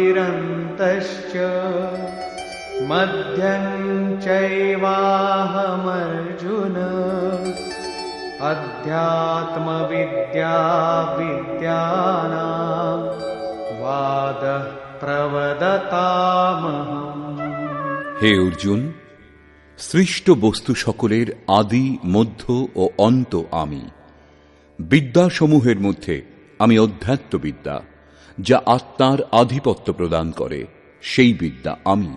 प्राणामादिरन्तश्च मध्यं चैवाहमर्जुन अध्यात्मविद्या विद्यानां वादः प्रवदतामहम् হে অর্জুন সৃষ্ট বস্তু সকলের আদি মধ্য ও অন্ত আমি বিদ্যাসমূহের মধ্যে আমি অধ্যাত্ম বিদ্যা যা আত্মার আধিপত্য প্রদান করে, সেই বিদ্যা আমি।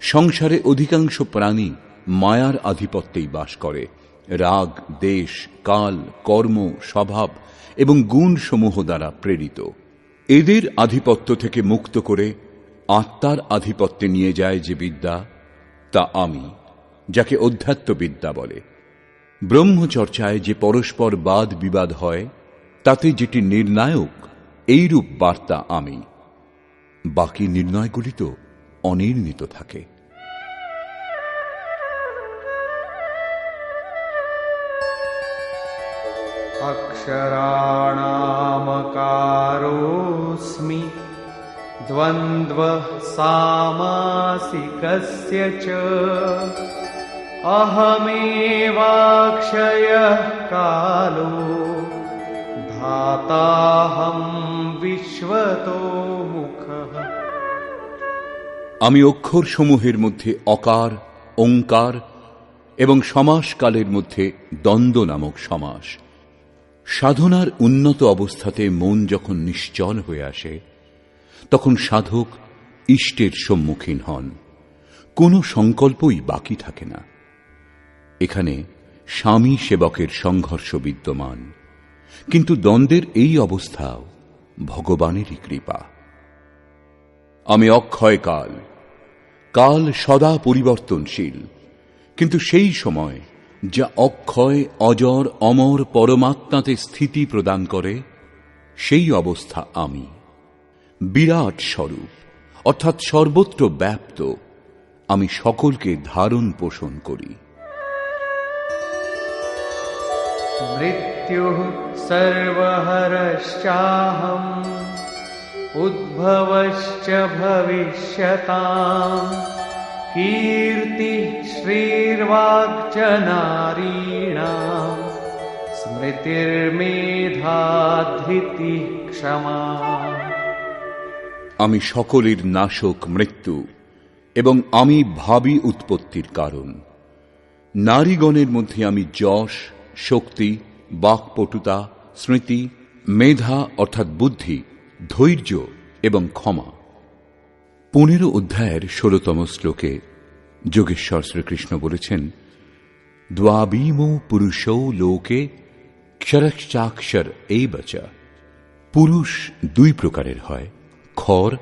সংসারে অধিকাংশ প্রাণী মায়ার আধিপত্যেই বাস করে। রাগ, দেশ, কাল, কর্ম, স্বভাব এবং গুণসমূহ দ্বারা প্রেরিত। এদের আধিপত্য থেকে মুক্ত করে আত্মার আধিপত্যে নিয়ে যায় যে বিদ্যা, তা আমি, যাকে অধ্যাত্ম বিদ্যা বলে। ব্রহ্মচর্চায় যে পরস্পর বাদ বিবাদ হয়, তাতে যেটি নির্ণায়ক এইরূপ বার্তা আমি বাকি নির্ণয়গুলি তো অনির্ণিত থাকে अक्षराणामकारोऽस्मि द्वन्द्वः सामासिकस्य च अहमेवाक्षयः कालो আমি অক্ষর সমূহের মধ্যে অকার ওঙ্কার এবং সমাসকালের মধ্যে দ্বন্দ্ব নামক সমাস। সাধনার উন্নত অবস্থাতে মন যখন নিশ্চল হয়ে আসে, তখন সাধক ইষ্টের সম্মুখীন হন। কোনো সংকল্পই বাকি থাকে না। এখানে স্বামী সেবকের সংঘর্ষ বিদ্যমান। কিন্তু দ্বন্দ্বের এই অবস্থাও ভগবানেরই কৃপা। আমি অক্ষয় কাল কাল সদা পরিবর্তনশীল, কিন্তু সেই সময় যা অক্ষয়, অজর, অমর পরমাত্মাতে স্থিতি প্রদান করে, সেই অবস্থা আমি। বিরাট স্বরূপ, অর্থাৎ সর্বত্র ব্যাপ্ত, আমি সকলকে ধারণ পোষণ করি। मृत्युः सर्वहरश्चाहम् उद्भवश्च भविष्यताम् कीर्तिः श्रीर्वाक्च नारीणाम् स्मृतिर्मेधा धृतिः क्षमा আমি সকলের নাশক মৃত্যু এবং আমি ভাবি উৎপত্তির কারণ নারীগণের মধ্যে আমি যশ শক্তি বাকপটুতা, স্মৃতি, মেধা অর্থাৎ বুদ্ধি, ধৈর্য এবং ক্ষমা। পনেরো অধ্যায়ের ষোলতম শ্লোকে যোগেশ্বর শ্রীকৃষ্ণ বলেছেন, দ্বাবিম পুরুষৌ লোকে ক্ষরশ্চাক্ষর এই বচা পুরুষ দুই প্রকারের হয়, খর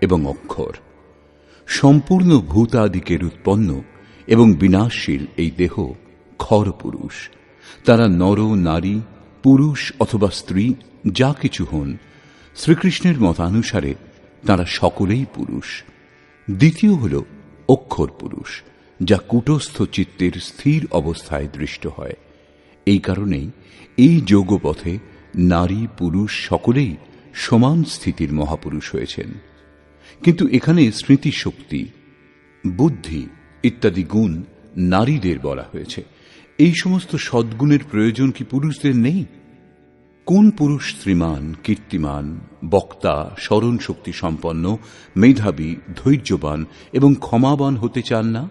এবং অক্ষর। সম্পূর্ণ ভূতাদিকের উৎপন্ন এবং বিনাশশীল এই দেহ খর পুরুষ তারা নর, নারী, পুরুষ অথবা স্ত্রী, যা কিছু হন, শ্রীকৃষ্ণের মতানুসারে তারা সকলেই পুরুষ। দ্বিতীয় হল অক্ষর পুরুষ, যা কুটস্থ চিত্তের স্থির অবস্থায় দৃষ্ট হয়। এই কারণেই এই যোগপথে নারী, পুরুষ সকলেই সমান স্থিতির মহাপুরুষ হয়েছেন। কিন্তু এখানে স্মৃতিশক্তি, বুদ্ধি ইত্যাদি গুণ নারীদের বলা হয়েছে। এই সমস্ত সদ্গুণের প্রয়োজন কি পুরুষদের নেই? কোন পুরুষ শ্রীমান, কীর্তিমান, বক্তা স্মরণ শক্তি সম্পন্ন, মেধাবী, ধৈর্যবান এবং ক্ষমাবান হতে চান না?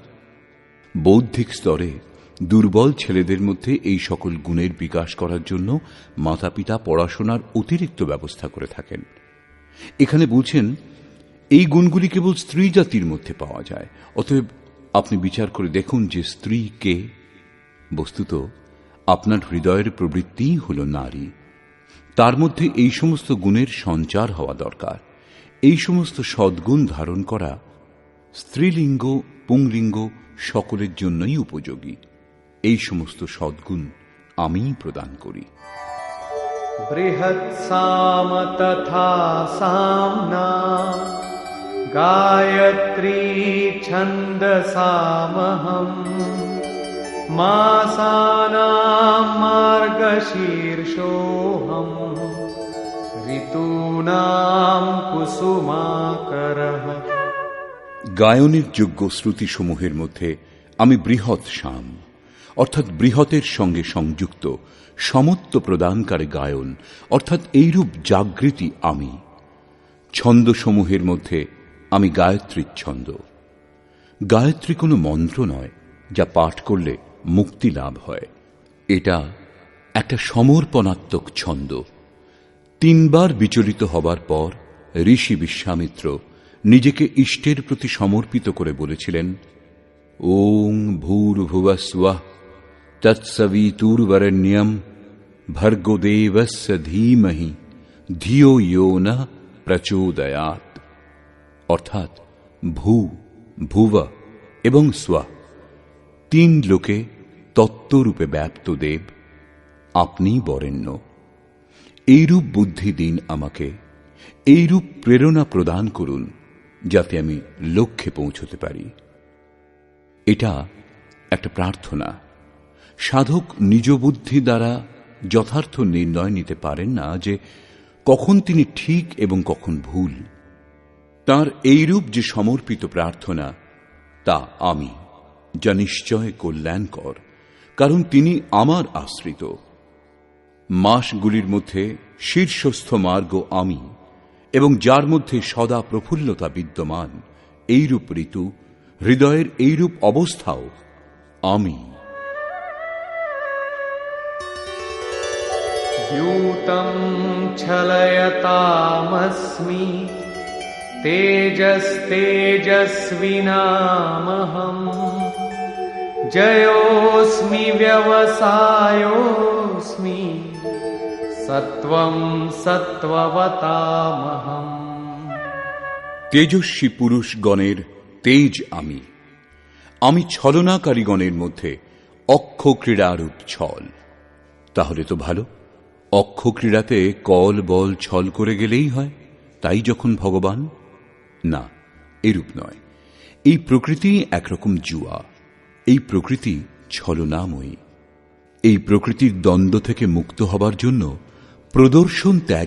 বৌদ্ধিক স্তরে দুর্বল ছেলেদের মধ্যে এই সকল গুণের বিকাশ করার জন্য মাতা পিতা পড়াশোনার অতিরিক্ত ব্যবস্থা করে থাকেন। এখানে বলছেন, এই গুণগুলি কেবল স্ত্রী জাতির মধ্যে পাওয়া যায়, অতএব আপনি বিচার করে দেখুন যে স্ত্রী কে বস্তুত, আপনার হৃদয়ের প্রবৃত্তিই হল নারী। তার মধ্যে এই সমস্ত গুণের সঞ্চার হওয়া দরকার। এই সমস্ত সদ্গুণ ধারণ করা স্ত্রীলিঙ্গ, পুংলিঙ্গ সকলের জন্যই উপযোগী। এই সমস্ত সদ্গুণ আমিই প্রদান করি। বৃহৎ সাম তথা সামনা, গায়ত্রী ছন্দ সামহম। मासानां मार्गशीर्षोऽहम् ऋतूनां कुसुमाकरः গায়নের যোগ্য শ্রুতিসমূহের মধ্যে আমি বৃহৎ শাম অর্থাৎ বৃহতের সঙ্গে সংযুক্ত সমত্ব প্রদানকারী গায়ন অর্থাৎ এইরূপ জাগৃতি আমি ছন্দসমূহের মধ্যে আমি গায়ত্রীর ছন্দ গায়ত্রী কোনো মন্ত্র নয় যা পাঠ করলে মুক্তি লাভ হয়। এটা একটা সমর্পণাত্মক ছন্দ। তিনবার বিচলিত হবার পর ঋষি বিশ্বামিত্র নিজেকে ইষ্টের প্রতি সমর্পিত করে বলেছিলেন, ওং ভূর্ভুবস্বঃ তৎসবিতুর্বরণ্যম ভর্গোদেবস্য ধীমহি ধিও ন প্রচোদয়াত অর্থাৎ ভূ, ভুব এবং স্ব। তিন লোকে তত্ত্বরূপে ব্যাপ্ত দেব আপনি বরেণ্য। এইরূপ বুদ্ধি দিন আমাকে, এইরূপ প্রেরণা প্রদান করুন, যাতে আমি লক্ষ্যে পৌঁছতে পারি। এটা একটা প্রার্থনা। সাধক নিজ বুদ্ধি দ্বারা যথার্থ নির্ণয় নিতে পারেন না যে কখন তিনি ঠিক এবং কখন ভুল। তার এইরূপ যে সমর্পিত প্রার্থনা, তা আমি যা নিশ্চয় কল্যাণকর, কারণ তিনি আমার আশ্রিত। মাসগুলির মধ্যে শীর্ষস্থ মার্গ আমি, এবং যার মধ্যে সদা প্রফুল্লতা বিদ্যমান, এইরূপ ঋতু, হৃদয়ের এইরূপ অবস্থাও আমি। দ্যূতম ছলয়তামস্মি तेजस्तेजस्विनामहम् जयोऽस्मि व्यवसायोऽस्मि सत्त्वं सत्त्ववतामहम् তেজস্বী পুরুষগণের তেজ আমি আমি ছলনাকারীগণের মধ্যে অক্ষ ক্রীড়ারূপ ছল তাহলে তো ভালো অক্ষ ক্রীড়াতে কল বল ছল করে গেলেই হয় তাই যখন ভগবান না, এরূপ নয়। এই প্রকৃতি একরকম জুয়া, এই প্রকৃতি ছলনাময়ী। এই প্রকৃতির দ্বন্দ্ব থেকে মুক্ত হবার জন্য প্রদর্শন ত্যাগ